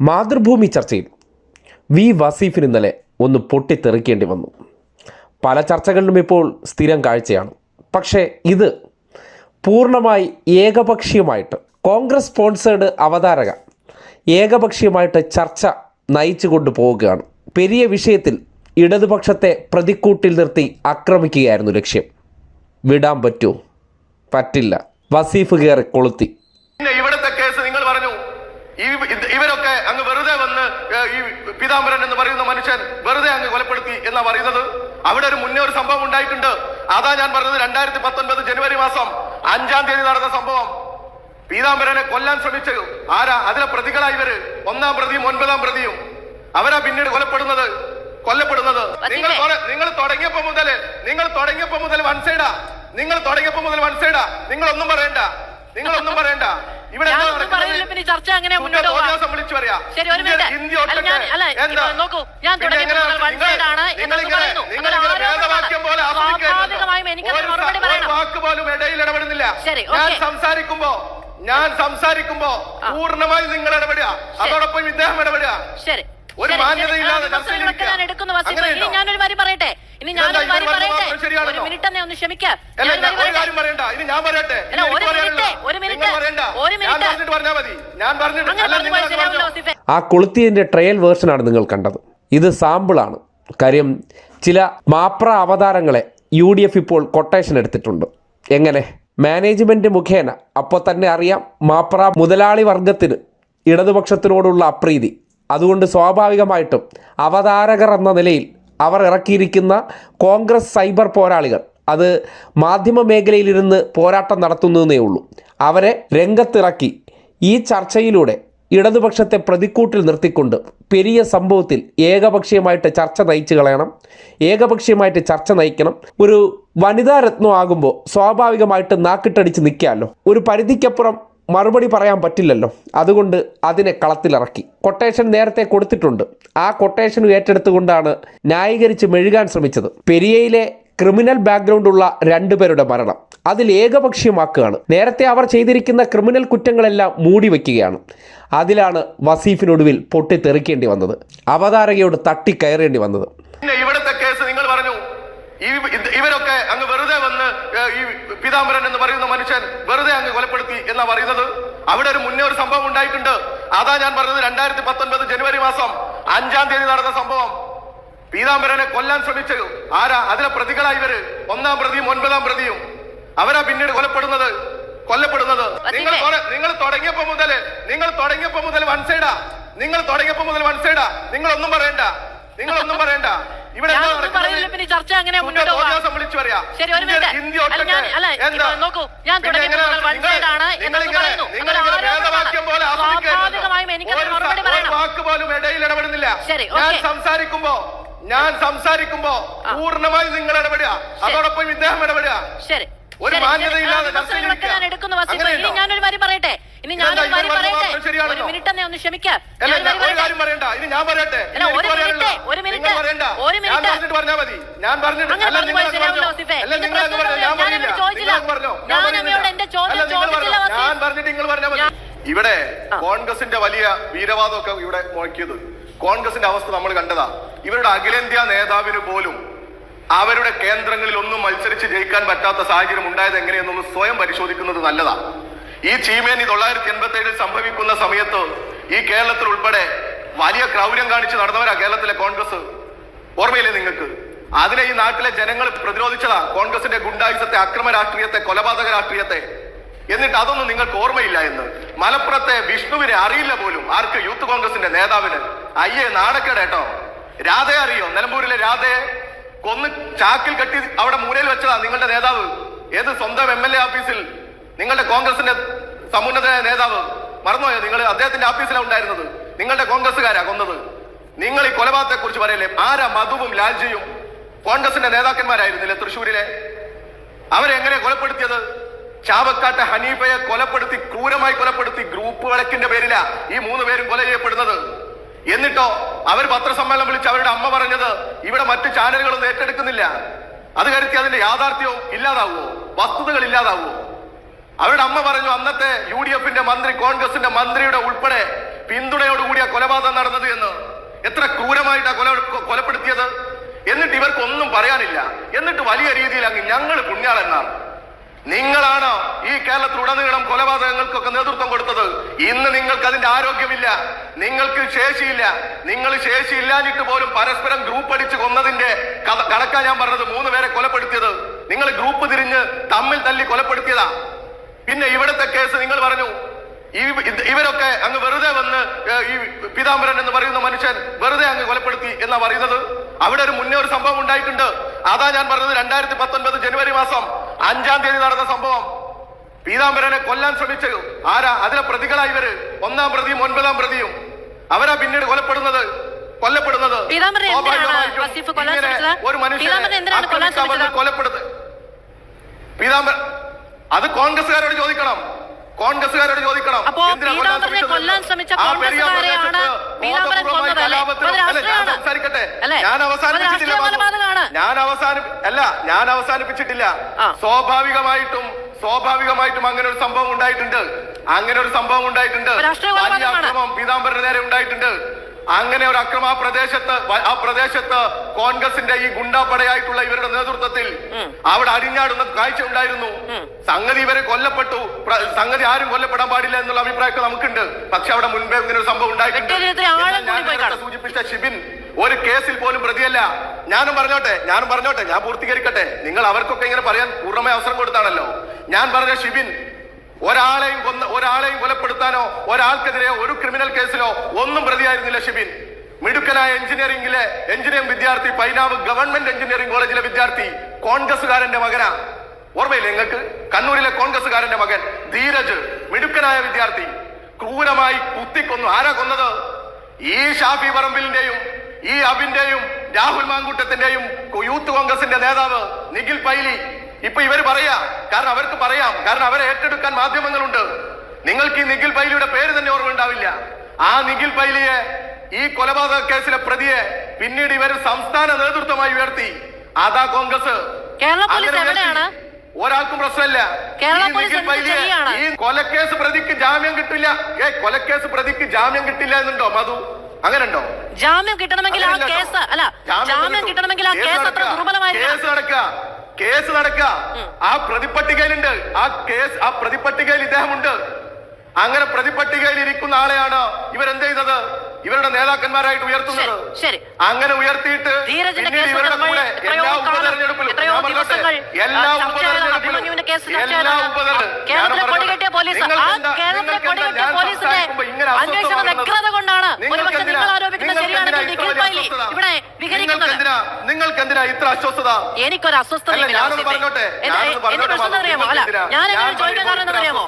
മാതൃഭൂമി ചർച്ചയിൽ വി വസീഫിന് ഇന്നലെ ഒന്ന് പൊട്ടിത്തെറിക്കേണ്ടി വന്നു. പല ചർച്ചകളിലും ഇപ്പോൾ സ്ഥിരം കാഴ്ചയാണ്. പക്ഷേ ഇത് പൂർണമായി ഏകപക്ഷീയമായിട്ട് കോൺഗ്രസ് സ്പോൺസേഡ് അവതാരക ഏകപക്ഷീയമായിട്ട് ചർച്ച നയിച്ചു കൊണ്ടുപോവുകയാണ് പെരിയ വിഷയത്തിൽ ഇടതുപക്ഷത്തെ പ്രതിക്കൂട്ടിൽ നിർത്തി ആക്രമിക്കുകയായിരുന്നു ലക്ഷ്യം. വിടാൻ പറ്റുമോ പറ്റില്ല. വസീഫ് കയറി കൊളുത്തി. പിന്നെ ഇവിടുത്തെ കേസ് നിങ്ങൾ പറഞ്ഞു ഈ ഇവരൊക്കെ അങ്ങ് വെറുതെ വന്ന് ഈ പീതാംബരൻ എന്ന് പറയുന്ന മനുഷ്യൻ വെറുതെ അങ്ങ് കൊലപ്പെടുത്തി എന്നാ പറയുന്നത്? അവിടെ ഒരു മുന്നേ ഒരു സംഭവം ഉണ്ടായിട്ടുണ്ട്. അതാ ഞാൻ പറഞ്ഞത് രണ്ടായിരത്തി പത്തൊൻപത് ജനുവരി മാസം അഞ്ചാം തീയതി നടന്ന സംഭവം. പീതാംബരനെ കൊല്ലാൻ ശ്രമിച്ചു ആരാ? അതിലെ പ്രതികളായി ഇവർ. ഒന്നാം പ്രതിയും ഒൻപതാം പ്രതിയും. അവരാ പിന്നീട് കൊലപ്പെടുന്നത് കൊല്ലപ്പെടുന്നത്. നിങ്ങൾ നിങ്ങൾ തുടങ്ങിയപ്പോ മുതൽ നിങ്ങൾ തുടങ്ങിയപ്പോ മുതൽ വൺ സൈഡാ നിങ്ങൾ തുടങ്ങിയപ്പോ മുതൽ വൺ സൈഡാ നിങ്ങൾ ഒന്നും പറയണ്ട. നിങ്ങൾ ഒന്നും പറയണ്ട. ഇവിടെ? പിന്നെ ചർച്ച അങ്ങനെ മുന്നോട്ട്. ശരി, ഒരു മിനിറ്റ്. ഞാൻ- അല്ല, നോക്കൂ. സ്വാഭാവികമായും എനിക്ക് മറുപടി പറയണം. ശരി, ഞാൻ. സംസാരിക്കുമ്പോ ഞാൻ സംസാരിക്കുമ്പോ പൂർണമായി നിങ്ങൾ ഇടപെടുക. അതോടൊപ്പം ഇദ്ദേഹം ഇടപെടുക. ശരി. ഒരു മാന്യതയില്ലാതെ? ഞാനൊരു വരി പറയട്ടെ? ഇനി ഞാൻ ഞാനൊരു വരി പറയട്ടെ? ഒരു മിനിറ്റ് തന്നെ ഒന്ന് ക്ഷമിക്കുക ഞാൻ ഒരു ഒരു മിനിറ്റ്, ഒരു മിനിറ്റ്, ഒരു ആ കൊളുത്തിയന്റെ ട്രയൽ വേർഷനാണ് നിങ്ങൾ കണ്ടത്. ഇത് സാമ്പിളാണ് കാര്യം ചില മാപ്ര അവതാരങ്ങളെ യു ഡി എഫ് ഇപ്പോൾ കൊട്ടേഷൻ എടുത്തിട്ടുണ്ട്. എങ്ങനെ? മാനേജ്മെന്റ് മുഖേന. അപ്പോൾ തന്നെ അറിയാം മാപ്ര മുതലാളി വർഗത്തിന് ഇടതുപക്ഷത്തിനോടുള്ള അപ്രീതി. അതുകൊണ്ട് സ്വാഭാവികമായിട്ടും അവതാരകർ എന്ന നിലയിൽ അവർ ഇറക്കിയിരിക്കുന്ന കോൺഗ്രസ് സൈബർ പോരാളികൾ. അത് മാധ്യമ മേഖലയിലിരുന്ന് പോരാട്ടം നടത്തുന്നതേ ഉള്ളൂ. അവരെ രംഗത്തിറക്കി ഈ ചർച്ചയിലൂടെ ഇടതുപക്ഷത്തെ പ്രതിക്കൂട്ടിൽ നിർത്തിക്കൊണ്ട് പെരിയ സംഭവത്തിൽ ഏകപക്ഷീയമായിട്ട് ചർച്ച നയിച്ചു കളയണം. ഏകപക്ഷീയമായിട്ട് ചർച്ച നയിക്കണം. ഒരു വനിതാ രത്നം ആകുമ്പോൾ സ്വാഭാവികമായിട്ട് നാക്കിട്ടടിച്ച് നിൽക്കാമല്ലോ ഒരു പരിധിക്കപ്പുറം മറുപടി പറയാൻ പറ്റില്ലല്ലോ. അതുകൊണ്ട് അതിനെ കളത്തിലിറക്കി. കൊട്ടേഷൻ നേരത്തെ കൊടുത്തിട്ടുണ്ട്. ആ കൊട്ടേഷൻ ഏറ്റെടുത്തുകൊണ്ടാണ് ന്യായീകരിച്ച് മെഴുകാൻ ശ്രമിച്ചത്. പെരിയയിലെ ക്രിമിനൽ ബാക്ക്ഗ്രൗണ്ട് ഉള്ള രണ്ടുപേരുടെ മരണം. അതിൽ ഏകപക്ഷീയമാക്കുകയാണ്. നേരത്തെ അവർ ചെയ്തിരിക്കുന്ന ക്രിമിനൽ കുറ്റങ്ങളെല്ലാം മൂടി വയ്ക്കുകയാണ് അതിലാണ് വസീഫിനൊടുവിൽ പൊട്ടിത്തെറിക്കേണ്ടി വന്നത്. അവതാരകയോട് തട്ടിക്കയറേണ്ടി വന്നത് പിന്നെ ഇവിടുത്തെ കേസ് നിങ്ങൾ പറഞ്ഞു ഈ ഇവരൊക്കെ അങ്ങ് വെറുതെ വന്ന് ഈ പീതാംബരൻ എന്ന് പറയുന്ന മനുഷ്യൻ വെറുതെ അങ്ങ് കൊലപ്പെടുത്തി എന്നാ പറയുന്നത്? അവിടെ ഒരു മുന്നേ ഒരു സംഭവം ഉണ്ടായിട്ടുണ്ട്. അതാ ഞാൻ പറഞ്ഞത് രണ്ടായിരത്തി പത്തൊൻപത് ജനുവരി മാസം അഞ്ചാം തീയതി നടന്ന സംഭവം. പീതാംബരനെ കൊല്ലാൻ ശ്രമിച്ചു ആരാ? അതിലെ പ്രതികളായി ഇവർ. ഒന്നാം പ്രതിയും ഒൻപതാം പ്രതിയും. അവരാ പിന്നീട് കൊലപ്പെടുന്നത്? കൊല്ലപ്പെടുന്നത്? നിങ്ങൾ നിങ്ങൾ തുടങ്ങിയപ്പോ മുതൽ നിങ്ങൾ തുടങ്ങിയപ്പോ മുതൽ വൺ സൈഡാ നിങ്ങൾ തുടങ്ങിയപ്പോ മുതൽ വൺ സൈഡാ നിങ്ങൾ ഒന്നും പറയണ്ട. നിങ്ങൾ ഒന്നും പറയണ്ട. പിന്നെ ചർച്ച അങ്ങനെ മുന്നോട്ട്. ശരി, ഒരു മിനിറ്റ്. അല്ല, ഞാൻ- അല്ല, നോക്കൂ, ഞാൻ തുടങ്ങിയത് വൺ ആണ് എന്നൊക്കെ പറയുന്നു. സ്വാഭാവികമായും എനിക്ക് മറുപടി പറയണം. ശരി. സംസാരിക്കുമ്പോ ഞാൻ സംസാരിക്കുമ്പോ പൂർണമായി നിങ്ങൾ ഇടപെടുക. അതോടൊപ്പം ഇദ്ദേഹം ഇടപെടുക. ശരി. ഒരു മാന്യതയില്ലാതെ? ഞാനൊരു കാര്യം പറയട്ടെ? ഇനി ഞാൻ ഒരു ഇവർ പറയട്ടെ? ഒരു മിനിറ്റ് തന്നെ ഒന്ന് ക്ഷമിക്കാം. ഒരു. കാര്യം മിനിറ്റ്, ഒരു മിനിറ്റ്, ഇവിടെ കോൺഗ്രസിന്റെ വലിയ വീരവാദമൊക്കെ ഇവിടെ മുഴക്കിയത്. കോൺഗ്രസിന്റെ അവസ്ഥ നമ്മൾ കണ്ടതാ. ഇവരുടെ അഖിലേന്ത്യാ നേതാവിന് പോലും അവരുടെ കേന്ദ്രങ്ങളിൽ ഒന്നും മത്സരിച്ച് ജയിക്കാൻ പറ്റാത്ത സാഹചര്യം ഉണ്ടായത് എങ്ങനെയെന്നൊന്ന് സ്വയം പരിശോധിക്കുന്നത് നല്ലതാ. ഈ ചീമേനി തൊള്ളായിരത്തി എൺപത്തി ഏഴിൽ സംഭവിക്കുന്ന സമയത്ത് ഈ കേരളത്തിൽ ഉൾപ്പെടെ വലിയ ക്രൗര്യം കാണിച്ച് നടന്നവരാ കേരളത്തിലെ കോൺഗ്രസ്. ഓർമ്മയില്ലേ നിങ്ങൾക്ക്? അതിനെ ഈ നാട്ടിലെ ജനങ്ങൾ പ്രതിരോധിച്ചതാ. കോൺഗ്രസിന്റെ ഗുണ്ടായുസത്തെ അക്രമ രാഷ്ട്രീയത്തെ കൊലപാതക രാഷ്ട്രീയത്തെ. എന്നിട്ട് അതൊന്നും നിങ്ങൾക്ക് ഓർമ്മയില്ല എന്ന്. മലപ്പുറത്തെ വിഷ്ണുവിനെ അറിയില്ല പോലും. ആർക്ക്? യൂത്ത് കോൺഗ്രസിന്റെ നേതാവിന്. അയ്യേ നാണക്കേട് കേട്ടോ. അറിയോ? നിലമ്പൂരിലെ രാധയെ കൊന്ന് ചാക്കിൽ കെട്ടി അവിടെ മൂലയിൽ വെച്ചതാ നിങ്ങളുടെ നേതാവ്. ഏത് സ്വന്തം എം എൽ എ ഓഫീസിൽ നിങ്ങളുടെ കോൺഗ്രസിന്റെ സമുന്നത നേതാവ് മറന്നുപോയോ? നിങ്ങൾ അദ്ദേഹത്തിന്റെ ഓഫീസിലാണ് ഉണ്ടായിരുന്നത്. നിങ്ങളുടെ കോൺഗ്രസ്സുകാരാ കൊന്നത്. നിങ്ങൾ ഈ കൊലപാതകത്തെ കുറിച്ച് പറയല്ലേ? ആരാ മധുവും ലാൽജിയും കോൺഗ്രസിന്റെ നേതാക്കന്മാരായിരുന്നില്ലേ തൃശ്ശൂരിലെ? അവരെങ്ങനെ കൊലപ്പെടുത്തിയത്? ചാവക്കാട്ടെ ഹനീഫയെ കൊലപ്പെടുത്തി ക്രൂരമായി കൊലപ്പെടുത്തി ഗ്രൂപ്പ് വിളക്കിന്റെ പേരിലാ ഈ മൂന്ന് പേരും കൊല ചെയ്യപ്പെടുന്നത്. എന്നിട്ടോ അവർ പത്രസമ്മേളനം വിളിച്ച് അവരുടെ അമ്മ പറഞ്ഞത് ഇവിടെ മറ്റു ചാനലുകളൊന്നും ഏറ്റെടുക്കുന്നില്ല. അത് കരുത്തി അതിന്റെ യാഥാർത്ഥ്യവും ഇല്ലാതാവുമോ വസ്തുതകൾ ഇല്ലാതാവുമോ അവരുടെ അമ്മ പറഞ്ഞു അന്നത്തെ യു ഡി എഫിന്റെ മന്ത്രി കോൺഗ്രസിന്റെ മന്ത്രിയുടെ ഉൾപ്പെടെ പിന്തുണയോടുകൂടിയ കൊലപാതകം നടന്നത് എന്ന്. എത്ര ക്രൂരമായിട്ടാ കൊല കൊലപ്പെടുത്തിയത്? എന്നിട്ട് ഇവർക്ക് ഒന്നും പറയാനില്ല. എന്നിട്ട് വലിയ രീതിയിൽ അങ്ങ് ഞങ്ങൾ പുണ്യാളെന്നാണ് നിങ്ങളാണ് ഈ കേരളത്തിലുടനീളം കൊലപാതകങ്ങൾക്കൊക്കെ നേതൃത്വം കൊടുത്തത്? ഇന്ന് നിങ്ങൾക്ക് അതിന്റെ ആരോഗ്യമില്ല. നിങ്ങൾക്ക് ശേഷിയില്ല. നിങ്ങൾ ശേഷിയില്ലാഞ്ഞിട്ട് പോലും പരസ്പരം ഗ്രൂപ്പ് അടിച്ച് കൊന്നതിന്റെ കണക്കാ ഞാൻ പറഞ്ഞത് മൂന്ന് പേരെ കൊലപ്പെടുത്തിയത്. നിങ്ങൾ ഗ്രൂപ്പ് തിരിഞ്ഞ് തമ്മിൽ തല്ലി കൊലപ്പെടുത്തിയതാ. പിന്നെ ഇവിടുത്തെ കേസ് നിങ്ങൾ പറഞ്ഞു ഇവരൊക്കെ അങ്ങ് വെറുതെ വന്ന് ഈ പീതാംബരൻ എന്ന് പറയുന്ന മനുഷ്യൻ വെറുതെ അങ്ങ് കൊലപ്പെടുത്തി എന്നാ പറയുന്നത്? അവിടെ ഒരു മുന്നേ ഒരു സംഭവം ഉണ്ടായിട്ടുണ്ട്. അതാ ഞാൻ പറഞ്ഞത് രണ്ടായിരത്തി പത്തൊൻപത് ജനുവരി മാസം അഞ്ചാം തീയതി നടന്ന സംഭവം. പീതാംബരനെ കൊല്ലാൻ ശ്രമിച്ചു ആരാ? അതിലെ പ്രതികളായി ഇവർ. ഒന്നാം പ്രതിയും ഒൻപതാം പ്രതിയും. അവരാ പിന്നീട് കൊലപ്പെടുന്നത് കൊല്ലപ്പെടുന്നത്? ഒരു മനുഷ്യനെ? കൊലപ്പെടുന്നത് പീതാംബരൻ അത് കോൺഗ്രസ്സുകാരോട് ചോദിക്കണം. കോൺഗ്രസ്സുകാരോട് ചോദിക്കണം. കൊല്ലാൻ ശ്രമിച്ച സംസാരിക്കട്ടെ. ഞാൻ അവസാനിപ്പിച്ചിട്ടില്ല. ഞാൻ അവസാനി അല്ല ഞാൻ അവസാനിപ്പിച്ചിട്ടില്ല. സ്വാഭാവികമായിട്ടും സ്വാഭാവികമായിട്ടും അങ്ങനെ ഒരു സംഭവം ഉണ്ടായിട്ടുണ്ട്. അങ്ങനെ ഒരു സംഭവം ഉണ്ടായിട്ടുണ്ട്. പീതാംബരന് നേരെ ഉണ്ടായിട്ടുണ്ട്. അങ്ങനെ ഒരു അക്രമ പ്രദേശത്ത് ആ പ്രദേശത്ത് കോൺഗ്രസിന്റെ ഈ ഗുണ്ടാപ്പടയായിട്ടുള്ള ഇവരുടെ നേതൃത്വത്തിൽ അവിടെ അരിഞ്ഞാടുന്ന കാഴ്ച ഉണ്ടായിരുന്നു. സംഗതി ഇവരെ കൊല്ലപ്പെട്ടു. സംഗതി ആരും കൊല്ലപ്പെടാൻ പാടില്ല എന്നുള്ള അഭിപ്രായമൊക്കെ നമുക്കുണ്ട്. പക്ഷെ അവിടെ മുൻപേ ഇങ്ങനെ ഒരു സംഭവം ഉണ്ടായിട്ടുണ്ട്. സൂചിപ്പിച്ച ഷിബിൻ ഒരു കേസിൽ പോലും പ്രതിയല്ല. ഞാനും പറഞ്ഞോട്ടെ ഞാനും പറഞ്ഞോട്ടെ ഞാൻ പൂർത്തീകരിക്കട്ടെ. നിങ്ങൾ അവർക്കൊക്കെ ഇങ്ങനെ പറയാൻ പൂർണമായ അവസരം കൊടുത്താണല്ലോ. ഞാൻ പറഞ്ഞ ഷിബിൻ ഒരാളെയും കൊന്ന ഒരാളെയും കൊലപ്പെടുത്താനോ ഒരാൾക്കെതിരെ ഒരു ക്രിമിനൽ കേസിലോ ഒന്നും പ്രതിയായിരുന്നില്ല ഷിബിൻ. മിടുക്കനായ എഞ്ചിനീയറിംഗിലെ എഞ്ചിനീയറിംഗ് വിദ്യാർത്ഥി പൈനാവ് ഗവൺമെന്റ് എഞ്ചിനീയറിംഗ് കോളേജിലെ വിദ്യാർത്ഥി കോൺഗ്രസുകാരന്റെ മകനാ. ഓർമ്മയില്ലേ നിങ്ങൾക്ക്? കണ്ണൂരിലെ കോൺഗ്രസുകാരന്റെ മകൻ ധീരജ് മിടുക്കനായ വിദ്യാർത്ഥി. ക്രൂരമായി കുത്തിക്കൊന്നു. ആരാ കൊന്നത്? ഈ ഷാഫി പറമ്പിലിന്റെയും ഈ അബിന്റെയും രാഹുൽ മാങ്കൂട്ടത്തിന്റെയും യൂത്ത് കോൺഗ്രസിന്റെ നേതാവ് നിഖിൽ പൈലി. ഇപ്പൊ ഇവർ പറയാ കാരണം അവർക്ക് പറയാം കാരണം അവരെ ഏറ്റെടുക്കാൻ മാധ്യമങ്ങളുണ്ട്. നിങ്ങൾക്ക് ഈ നിഖിൽ പൈലിയുടെ പേര് തന്നെ ഓർമ്മ ഉണ്ടാവില്ല. ആ നിഖിൽ പൈലിയെ ഈ കൊലപാതക കേസിലെ പ്രതിയെ പിന്നീട് ഇവർ സംസ്ഥാന നേതൃത്വമായി ഉയർത്തി. അതാ കോൺഗ്രസ്. കേരള പോലീസ് എവിടെയാണ്? ഒരാൾക്കും പ്രശ്നമില്ല. ഈ കൊലക്കേസ് പ്രതിക്ക് ജാമ്യം കിട്ടില്ല. ഏ കൊലക്കേസ് പ്രതിക്ക് ജാമ്യം കിട്ടില്ല എന്നുണ്ടോ മധു? അങ്ങനെണ്ടോ ജാമ്യം കിട്ടണമെങ്കിൽ ആ കേസ്. അല്ല ജാമ്യം കിട്ടണമെങ്കിൽ ആ കേസ് അത്ര നടക്കുക. കേസ് നടക്കുക. കേസ് നടക്കുക ആ പ്രതിപട്ടികയിലുണ്ട് ആ കേസ് ആ പ്രതിപട്ടികയിൽ ഇദ്ദേഹമുണ്ട്. അങ്ങനെ പ്രതിപട്ടികയിൽ ഇരിക്കുന്ന ആളെയാണ് ഇവരെന്ത് ചെയ്തത് ഇവരുടെ നേതാക്കന്മാരായിട്ട് ഉയർത്തുന്നത്. അങ്ങനെ ഉയർത്തിയിട്ട് പിന്നീട് ഇവരുടെ കൂടെ എല്ലാ ഉപതെരഞ്ഞെടുപ്പിലും എല്ലാ. ഉപതെരഞ്ഞെടുപ്പിലും ഇങ്ങനെ നിങ്ങൾക്ക് എന്തിനാ ഇത്ര അസ്വസ്ഥത? എനിക്കൊരു അസ്വസ്ഥത ഞാൻ അങ്ങനെ ചോദിക്കാൻ കാരണം അറിയാമോ?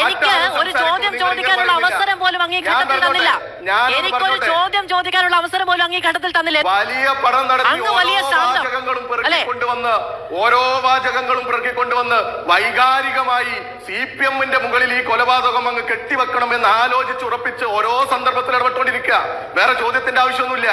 എനിക്ക് ഒരു ചോദ്യം ചോദിക്കാനുള്ള അവസരം പോലും അങ്ങേ ഘട്ടത്തിൽ തന്നില്ല. എനിക്ക് ഒരു എനിക്കൊരു ചോദ്യം ചോദിക്കാനുള്ള അവസരം പോലും അങ്ങേ ഘട്ടത്തിൽ തന്നില്ല. വലിയ പടം നടത്തി വലിയ ശാന്തം. വാചകങ്ങളും പിറക്കി കൊണ്ടുവന്ന് ഓരോ വാചകങ്ങളും പെറുക്കിക്കൊണ്ടുവന്ന് വൈകാരികമായി സി പി എമ്മിന്റെ മുകളിൽ ഈ കൊലപാതകം അങ്ങ് കെട്ടിവെക്കണം എന്ന് ആലോചിച്ച് ഉറപ്പിച്ച് ഓരോ സന്ദർഭത്തിൽ ഇടപെട്ടുകൊണ്ടിരിക്കുക. വേറെ ചോദ്യത്തിന്റെ ആവശ്യമൊന്നുമില്ല.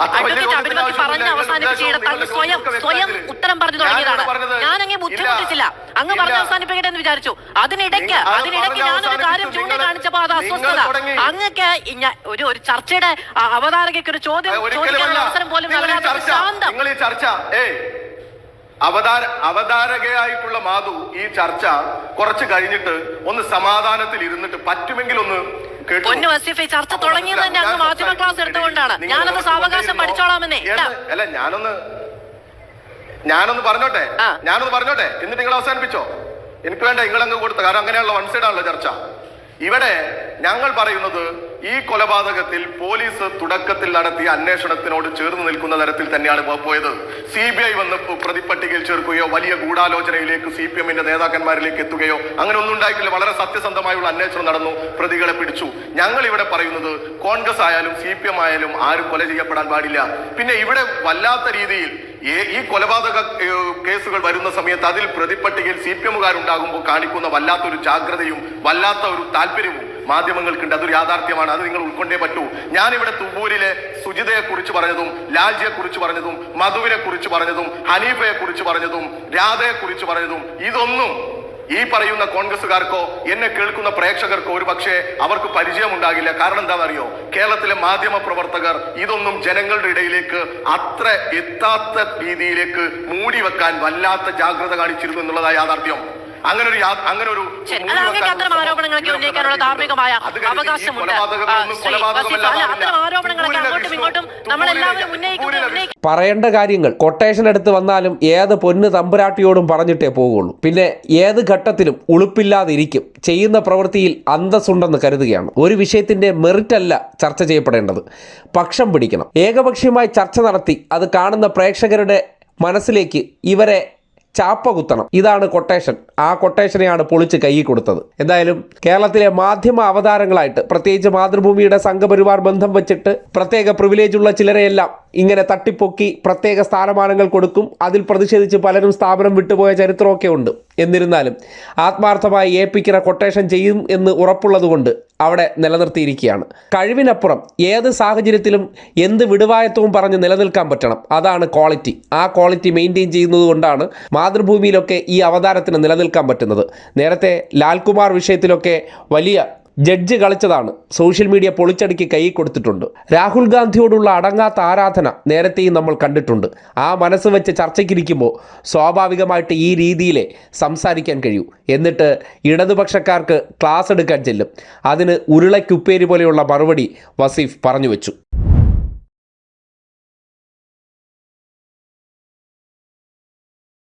പറഞ്ഞ് സ്വയം സ്വയം ഉത്തരം പറഞ്ഞു. തുടങ്ങിയതാണ്. ഞാൻ അങ്ങ് ബുദ്ധിമുട്ടിച്ചില്ല. അങ്ങ്. പറഞ്ഞ് അവസാനിപ്പിക്കട്ടെ എന്ന് വിചാരിച്ചു. അതിനിടയ്ക്ക് അതിനിടയ്ക്ക് ഞാനൊരു കാര്യം. ചൂണ്ടിക്കാണിച്ചപ്പോ അത് അസ്വസ്ഥത. അങ്ങക്ക് ഒരു ഒരു ചർച്ചയുടെ അവതാരകയ്ക്ക് ഒരു ചോദ്യം ചോദിക്കാനുള്ള അവസരം പോലും നൽകാത്ത ശാന്തം. ചർച്ച അവതാര അവതാരകയായിട്ടുള്ള മാധു ഈ ചർച്ച കുറച്ച് കഴിഞ്ഞിട്ട് ഒന്ന് സമാധാനത്തിൽ ഇരുന്നിട്ട് പറ്റുമെങ്കിൽ ഒന്ന് പൊന്നു വസീഫ് ചർച്ച തുടങ്ങിയത് തന്നെ അങ്ങ് മാധ്യമ ക്ലാസ് എടുത്തുകൊണ്ടാണ്. ഞാനത് സാവകാശം? പഠിച്ചോളാമെന്നേ. അല്ല ഞാനൊന്ന് ഞാനൊന്ന് പറഞ്ഞോട്ടെ. ഞാനൊന്ന് പറഞ്ഞോട്ടെ? എന്നിട്ട് നിങ്ങൾ അവസാനിപ്പിച്ചോ? എനിക്ക് വേണ്ട നിങ്ങളങ്ങ് കൊടുത്ത കാരണം അങ്ങനെയുള്ള വൺ സൈഡ് ആണല്ലോ ചർച്ച. ഇവിടെ ഞങ്ങൾ പറയുന്നത് ഈ കൊലപാതകത്തിൽ പോലീസ് തുടക്കത്തിൽ നടത്തിയ അന്വേഷണത്തിനോട് ചേർന്ന് നിൽക്കുന്ന തരത്തിൽ തന്നെയാണ് പോയത്. സി ബി ഐ വന്ന് പ്രതിപ്പട്ടികയിൽ ചേർക്കുകയോ വലിയ ഗൂഢാലോചനയിലേക്ക് സി പി എമ്മിന്റെ നേതാക്കന്മാരിലേക്ക് എത്തുകയോ അങ്ങനെ ഒന്നും ഉണ്ടായിട്ടില്ല. വളരെ സത്യസന്ധമായുള്ള അന്വേഷണം നടന്നു. പ്രതികളെ പിടിച്ചു. ഞങ്ങൾ ഇവിടെ പറയുന്നത് കോൺഗ്രസ് ആയാലും സി പി എം ആയാലും ആരും കൊല ചെയ്യപ്പെടാൻ പാടില്ല. പിന്നെ ഇവിടെ വല്ലാത്ത രീതിയിൽ ഈ കൊലപാതക കേസുകൾ വരുന്ന സമയത്ത് അതിൽ പ്രതിപ്പട്ടികയിൽ സി പി എമ്മുകാരുണ്ടാകുമ്പോൾ കാണിക്കുന്ന വല്ലാത്തൊരു ജാഗ്രതയും വല്ലാത്ത ഒരു താല്പര്യവും മാധ്യമങ്ങൾക്കുണ്ട്. അതൊരു യാഥാർത്ഥ്യമാണ്. അത് നിങ്ങൾ ഉൾക്കൊണ്ടേ പറ്റൂ. ഞാനിവിടെ തുമ്പൂരിലെ സുജിതയെ കുറിച്ച് പറഞ്ഞതും ലാൽജിയെ കുറിച്ച് പറഞ്ഞതും മധുവിനെ കുറിച്ച് പറഞ്ഞതും ഹനീഫയെ കുറിച്ച് പറഞ്ഞതും രാധയെ കുറിച്ച് പറഞ്ഞതും ഇതൊന്നും ഈ പറയുന്ന കോൺഗ്രസ്സുകാർക്കോ എന്നെ കേൾക്കുന്ന പ്രേക്ഷകർക്കോ ഒരു പക്ഷേ അവർക്ക് പരിചയമുണ്ടാകില്ല. കാരണം എന്താണെന്നറിയോ? കേരളത്തിലെ മാധ്യമ പ്രവർത്തകർ ഇതൊന്നും ജനങ്ങളുടെ ഇടയിലേക്ക് അത്ര എത്താത്ത രീതിയിലേക്ക് മൂടി വെക്കാൻ വല്ലാത്ത ജാഗ്രത കാണിച്ചിരുന്നു എന്നുള്ളതായ യാഥാർത്ഥ്യം. അങ്ങനെ ഒരു അങ്ങനെ ഒരു അത്തരം ആരോപണങ്ങളൊക്കെ ഉന്നയിക്കാനുള്ള ധാർമ്മികമായ അവകാശമുണ്ട്. അത്തരം ആരോപണങ്ങളൊക്കെ അങ്ങോട്ടും ഇങ്ങോട്ടും നമ്മളെല്ലാവരും ഉന്നയിക്കുന്നത് പറയേണ്ട കാര്യങ്ങൾ. കൊട്ടേഷൻ എടുത്ത് വന്നാലും ഏത് പൊന്ന് തമ്പുരാട്ടിയോടും പറഞ്ഞിട്ടേ പോകുള്ളൂ പിന്നെ ഏത് ഘട്ടത്തിലും ഉളുപ്പില്ലാതിരിക്കും. ചെയ്യുന്ന പ്രവൃത്തിയിൽ അന്തസ്സുണ്ടെന്ന് കരുതുകയാണ്. ഒരു വിഷയത്തിന്റെ മെറിറ്റ് അല്ല ചർച്ച ചെയ്യപ്പെടേണ്ടത്. പക്ഷം പിടിക്കണം. ഏകപക്ഷീയമായി ചർച്ച നടത്തി അത് കാണുന്ന പ്രേക്ഷകരുടെ മനസ്സിലേക്ക് ഇവരെ ചാപ്പ കുത്തണം ഇതാണ് കൊട്ടേഷൻ ആ കൊട്ടേഷനെയാണ് പൊളിച്ച് കൈ കൊടുത്തത്. എന്തായാലും കേരളത്തിലെ മാധ്യമ അവതാരങ്ങളായിട്ട് പ്രത്യേകിച്ച് മാതൃഭൂമിയുടെ സംഘപരിവാർ ബന്ധം വെച്ചിട്ട് പ്രത്യേക പ്രിവിലേജ് ഉള്ള ചിലരെയെല്ലാം ഇങ്ങനെ തട്ടിപ്പൊക്കി പ്രത്യേക സ്ഥാനമാനങ്ങൾ കൊടുക്കും. അതിൽ പ്രതിഷേധിച്ച് പലരും സ്ഥാപനം വിട്ടുപോയ ചരിത്രമൊക്കെ ഉണ്ട്. എന്നിരുന്നാലും ആത്മാർത്ഥമായി ഏൽപ്പിക്കുന്ന കൊട്ടേഷൻ ചെയ്യും എന്ന് ഉറപ്പുള്ളതുകൊണ്ട് അവിടെ നിലനിർത്തിയിരിക്കുകയാണ്. കഴിവിനപ്പുറം ഏത് സാഹചര്യത്തിലും എന്ത് വിടുവായത്വവും പറഞ്ഞ് നിലനിൽക്കാൻ പറ്റണം. അതാണ് ക്വാളിറ്റി ആ ക്വാളിറ്റി മെയിന്റെയിൻ ചെയ്യുന്നത് കൊണ്ടാണ് മാതൃഭൂമിയിലൊക്കെ ഈ അവതാരത്തിന് നിലനിൽക്കാൻ പറ്റുന്നത്. നേരത്തെ ലാൽകുമാർ വിഷയത്തിലൊക്കെ വലിയ ജഡ്ജ് കളിച്ചതാണ്. സോഷ്യൽ മീഡിയ പൊളിച്ചടുക്കി കൈ കൊടുത്തിട്ടുണ്ട്. രാഹുൽ ഗാന്ധിയോടുള്ള അടങ്ങാത്ത ആരാധന നേരത്തെയും നമ്മൾ കണ്ടിട്ടുണ്ട്. ആ മനസ്സ് വെച്ച് ചർച്ചയ്ക്കിരിക്കുമ്പോൾ സ്വാഭാവികമായിട്ട് ഈ രീതിയിലെ സംസാരിക്കാൻ കഴിയൂ. എന്നിട്ട് ഇടതുപക്ഷക്കാർക്ക് ക്ലാസ് എടുക്കാൻ ചെല്ലും. അതിന് ഉരുളയ്ക്കുപ്പേരി പോലെയുള്ള മറുപടി വസീഫ് പറഞ്ഞു വെച്ചു.